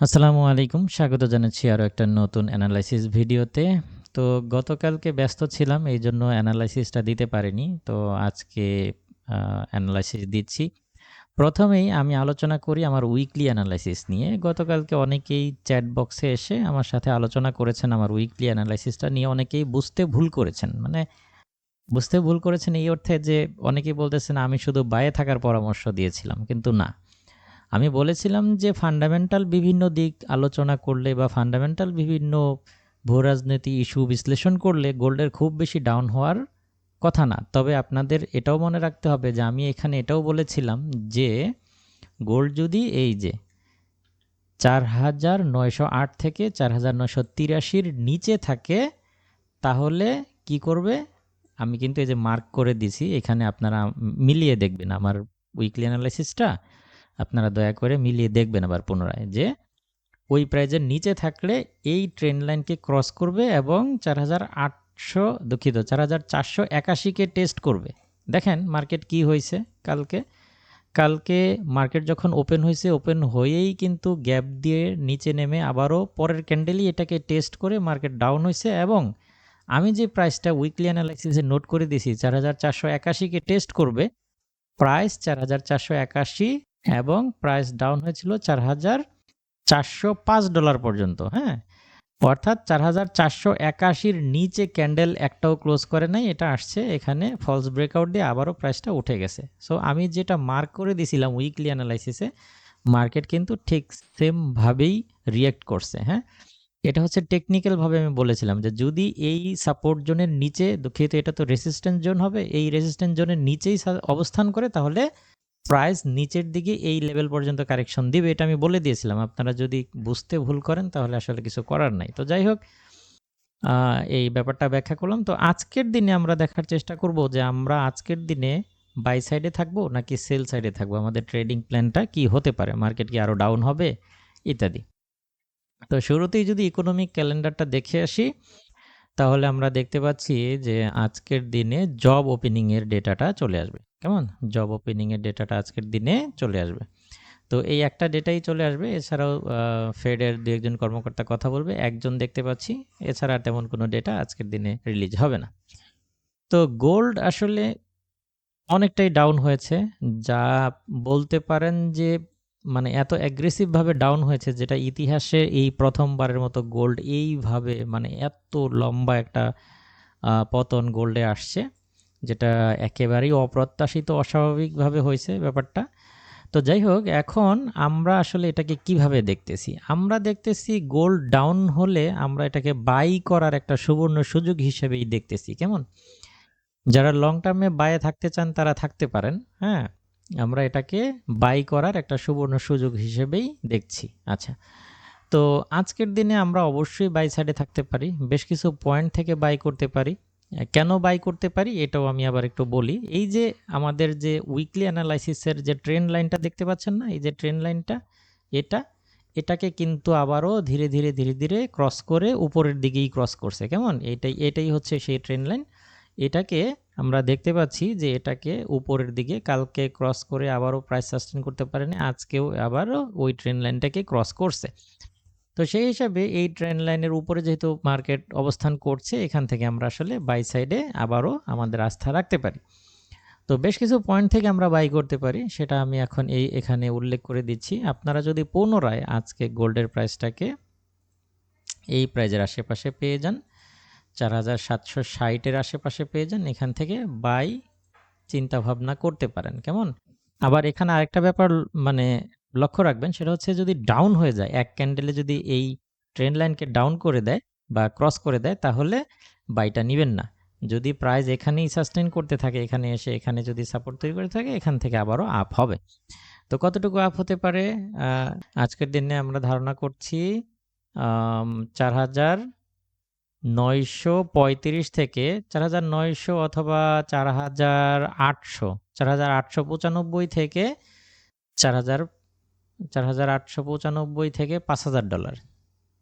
আসসালামু আলাইকুম। স্বাগত জানাচ্ছি আরও একটা নতুন অ্যানালাইসিস ভিডিওতে। তো গতকালকে ব্যস্ত ছিলাম এই জন্য অ্যানালাইসিসটা দিতে পারিনি। তো আজকে অ্যানালাইসিস দিচ্ছি। প্রথমেই আমি আলোচনা করি আমার উইকলি অ্যানালাইসিস নিয়ে। গতকালকে অনেকেই চ্যাট বক্সে এসে আমার সাথে আলোচনা করেছেন আমার উইকলি অ্যানালাইসিসটা নিয়ে। অনেকেই বুঝতে ভুল করেছেন। মানে বুঝতে ভুল করেছেন এই অর্থে যে অনেকেই বলতেছেন, আমি শুধু বায়ে থাকার পরামর্শ দিয়েছিলাম। কিন্তু না। আমি বলেছিলাম যে ফান্ডামেন্টাল বিভিন্ন দিক আলোচনা করলে বা ফান্ডামেন্টাল বিভিন্ন ভূরাজনীতি ইস্যু বিশ্লেষণ করলে গোল্ডের খুব বেশি ডাউন হওয়ার কথা না। তবে আপনাদের এটাও মনে রাখতে হবে যে আমি এখানে এটাও বলেছিলাম যে গোল্ড যদি এই যে চার হাজার নয়শো আট থেকে চার হাজার নয়শো তিরাশির নিচে থাকে, তাহলে কি করবে? আমি কিন্তু এই যে মার্ক করে দিছি এখানে আপনারা মিলিয়ে দেখবেন আমার উইকলি অ্যানালাইসিসটা আপনারা দয়া করে মিলিয়ে দেখবেন আবার পুনরায় যে ওই প্রাইজের নিচে থাকলে এই ট্রেন লাইনকে ক্রস করবে এবং চার হাজার আটশো দুঃখিত, চার হাজার চারশো একাশিকে টেস্ট করবে। দেখেন মার্কেট কি হয়েছে কালকে। কালকে মার্কেট যখন ওপেন হয়েছে ওপেন হয়েই কিন্তু গ্যাপ দিয়ে নিচে নেমে আবারও পরের ক্যান্ডেলই এটাকে টেস্ট করে মার্কেট ডাউন হয়েছে এবং আমি যে প্রাইসটা উইকলি অ্যানালাইসিসে নোট করে দিয়েছি, চার হাজার চারশো একাশিকে টেস্ট করবে প্রাইস চার হাজার চারশো একাশি এবং প্রাইস ডাউন হয়েছিল চার হাজার চারশো পাঁচ ডলার পর্যন্ত হ্যাঁ? অর্থাৎ চার হাজার চারশো একাশির নিচে ক্যান্ডেল একটাও ক্লোজ করে নাই, এটা আসছে এখানে ফলস ব্রেকআউট দিয়ে আবারও প্রাইসটা উঠে গেছে। সো আমি যেটা মার্ক করে দিছিলাম উইকলি অ্যানালাইসিসে মার্কেট কিন্তু ঠিক সেমভাবেই রিয়েক্ট করছে হ্যাঁ? এটা হচ্ছে টেকনিক্যালভাবে আমি বলেছিলাম যে যদি এই সাপোর্ট জোনের নিচে, দুঃখিত এটা তো রেসিস্ট্যান্স জোন হবে, এই রেসিস্ট্যান্স জোনের নিচেই অবস্থান করে তাহলে প্রাইস নিচের দিকে এই লেভেল পর্যন্ত কারেকশন দিবে, এটা আমি বলে দিয়েছিলাম। আপনারা যদি বুঝতে ভুল করেন, তাহলে আসলে কিছু করার নাই। তো যাই হোক এই ব্যাপারটা ব্যাখ্যা করলাম। তো আজকের দিনে আমরা দেখার চেষ্টা করব যে আমরা আজকের দিনে বাই সাইডে থাকব নাকি সেল সাইডে থাকব? আমাদের ট্রেডিং প্ল্যানটা কি হতে পারে? মার্কেট কি আরও ডাউন হবে? ইত্যাদি। তো শুরুতেই যদি ইকোনমিক ক্যালেন্ডারটা দেখে আসি তাহলে আমরা দেখতে পাচ্ছি যে আজকের দিনে জব ওপেনিংয়ের ডেটাটা চলে আসবে। কেমন? জব ওপেনিংয়ের ডেটাটা আজকের দিনে চলে আসবে। তো এই একটা ডেটাই চলে আসবে। এছাড়াও ফেডের দু একজন কর্মকর্তা কথা বলবে। একজন দেখতে পাচ্ছি। এছাড়া তেমন কোনো ডেটা আজকের দিনে রিলিজ হবে না। তো গোল্ড আসলে অনেকটাই ডাউন হয়েছে। যা বলতে পারেন যে মানে এত অ্যাগ্রেসিভভাবে ডাউন হয়েছে যেটা ইতিহাসে এই প্রথমবারের মতো গোল্ড এইভাবে মানে এত লম্বা একটা পতন গোল্ডে আসছে, যেটা একেবারেই অপ্রত্যাশিত অস্বাভাবিকভাবে হয়েছে ব্যাপারটা। তো যাই হোক, এখন আমরা আসলে এটাকে কীভাবে দেখতেছি? আমরা দেখতেছি গোল্ড ডাউন হলে আমরা এটাকে বাই করার একটা সুবর্ণ সুযোগ হিসেবেই দেখতেছি, কেমন? যারা লং টার্মে বায়ে থাকতে চান তারা থাকতে পারেন হ্যাঁ? আমরা এটাকে বাই করার একটা সুবর্ণ সুযোগ হিসেবেই দেখছি। আচ্ছা তো আজকের দিনে আমরা অবশ্যই বাই সাইডে থাকতে পারি, বেশ কিছু পয়েন্ট থেকে বাই করতে পারি। কেন বাই করতে পারি এটাও আমি আবার একটু বলি। এই যে আমাদের যে উইকলি অ্যানালাইসিসের যে ট্রেন লাইনটা দেখতে পাচ্ছেন না, এই যে ট্রেন লাইনটা এটা, এটাকে কিন্তু আবারও ধীরে ধীরে ধীরে ধীরে ক্রস করে উপরের দিকেই ক্রস করছে। কেমন? এটাই এটাই হচ্ছে সেই ট্রেন লাইন এটাকে আমরা দেখতে পাচ্ছি যে এটাকে উপরের দিকে কালকে ক্রস করে আবারও প্রাইস সাস্টেন করতে পারেনি, আজকেও আবারও ওই ট্রেন লাইনটাকে ক্রস করছে। তো সেই হিসাবে এই ট্রেন লাইনের উপরে যেহেতু মার্কেট অবস্থান করছে, এখান থেকে আমরা আসলে বাই সাইডে আবারও আমাদের আস্থা রাখতে পারি। তো বেশ কিছু পয়েন্ট থেকে আমরা বাই করতে পারি, সেটা আমি এখন এই এখানে উল্লেখ করে দিচ্ছি। আপনারা যদি পুনরায় আজকে গোল্ডের প্রাইসটাকে এই প্রাইজের আশেপাশে পেয়ে যান চার হাজার সাতশো ষাটের আশেপাশে পেয়ে যান। এখান থেকে বাই চিন্তা ভাবনা করতে পারেন। কেমন? আবার এখানে আরেকটা ব্যাপার মানে লক্ষ্য রাখবেন, সেটা হচ্ছে যদি ডাউন হয়ে যায়, এক ক্যান্ডেলে যদি এই ট্রেন লাইনকে ডাউন করে দেয় বা ক্রস করে দেয়, তাহলে বাইটা নেবেন না। যদি প্রাইস এখানেই সাস্টেন করতে থাকে, এখানে এসে এখানে যদি সাপোর্ট তৈরি করে থাকে, এখান থেকে আবারও আপ হবে। তো কতটুকু আপ হতে পারে? আজকের দিনে আমরা ধারণা করছি চার হাজার নয়শো পঁয়ত্রিশ থেকে চার হাজার নয়শো অথবা চার হাজার আটশো, চার হাজার আটশো পঁচানব্বই থেকে চার হাজার চার হাজার আটশো পঁচানব্বই থেকে পাঁচ হাজার ডলার।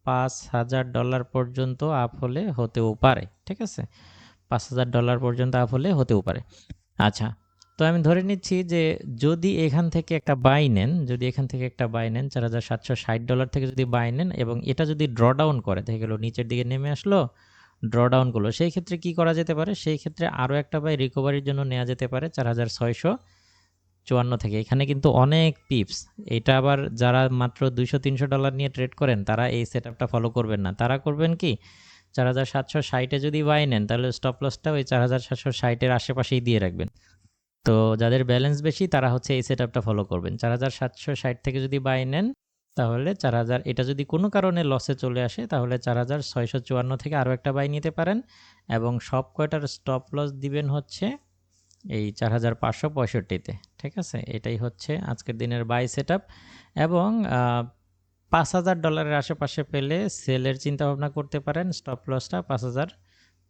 পাঁচ হাজার ডলার পর্যন্ত আপ হলে হতেও পারে, ঠিক আছে? পাঁচ হাজার ডলার পর্যন্ত আপ হলে হতেও পারে। আচ্ছা তো আমি ধরে নিচ্ছি যে যদি এখান থেকে একটা বাই নেন, যদি এখান থেকে একটা বাই নেন, চার হাজার সাতশো ষাট ডলার থেকে যদি বাই নেন এবং এটা যদি ড্র ডাউন করে, দেখে গেলো নিচের দিকে নেমে আসলো ড্র ডাউন করল, সেই ক্ষেত্রে কি করা যেতে পারে? সেই ক্ষেত্রে আরও একটা বাই রিকভারির জন্য নেওয়া যেতে পারে চার হাজার ছয়শো চুয়ান্ন থেকে। এখানে কিন্তু অনেক পিপস এটা আবার যারা মাত্র দুইশো, তিনশো ডলার নিয়ে ট্রেড করেন, তারা এই সেট আপটা ফলো করবেন না। তারা করবেন কি? চার হাজার সাতশো ষাটে যদি বাই নেন, তাহলে স্টপ লসটা ওই চার হাজার সাতশো ষাটের আশেপাশেই দিয়ে রাখবেন। তো যাদের ব্যালেন্স বেশি, তারা হচ্ছে এই সেট আপটা ফলো করবেন। চার হাজার সাতশো ষাট থেকে যদি বাই নেন, তাহলে চার হাজার, এটা যদি কোনো কারণে লসে চলে আসে, তাহলে চার হাজার ছয়শো চুয়ান্ন থেকে আরও একটা বাই নিতে পারেন। এবং সব কয়টার স্টপ লস দিবেন হচ্ছে এই চার হাজার পাঁচশো পঁয়ষট্টিতে, ঠিক আছে? এটাই হচ্ছে আজকের দিনের বাই সেট এবং পাঁচ হাজার ডলারের আশেপাশে পেলে সেলের চিন্তাভাবনা করতে পারেন। স্টপ লসটা পাঁচ হাজার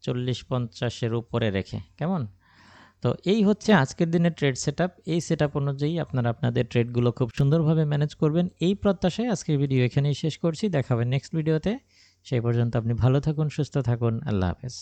চল্লিশ পঞ্চাশের উপরে রেখে, কেমন? তো এই হচ্ছে আজকের দিনের ট্রেড সেট এই সেট অনুযায়ী আপনারা আপনাদের ট্রেডগুলো খুব সুন্দরভাবে ম্যানেজ করবেন। এই প্রত্যাশায় আজকের ভিডিও এখানেই শেষ করছি। দেখাবেন নেক্সট ভিডিওতে সেই পর্যন্ত আপনি ভালো থাকুন, সুস্থ থাকুন। আল্লাহ হাফেজ।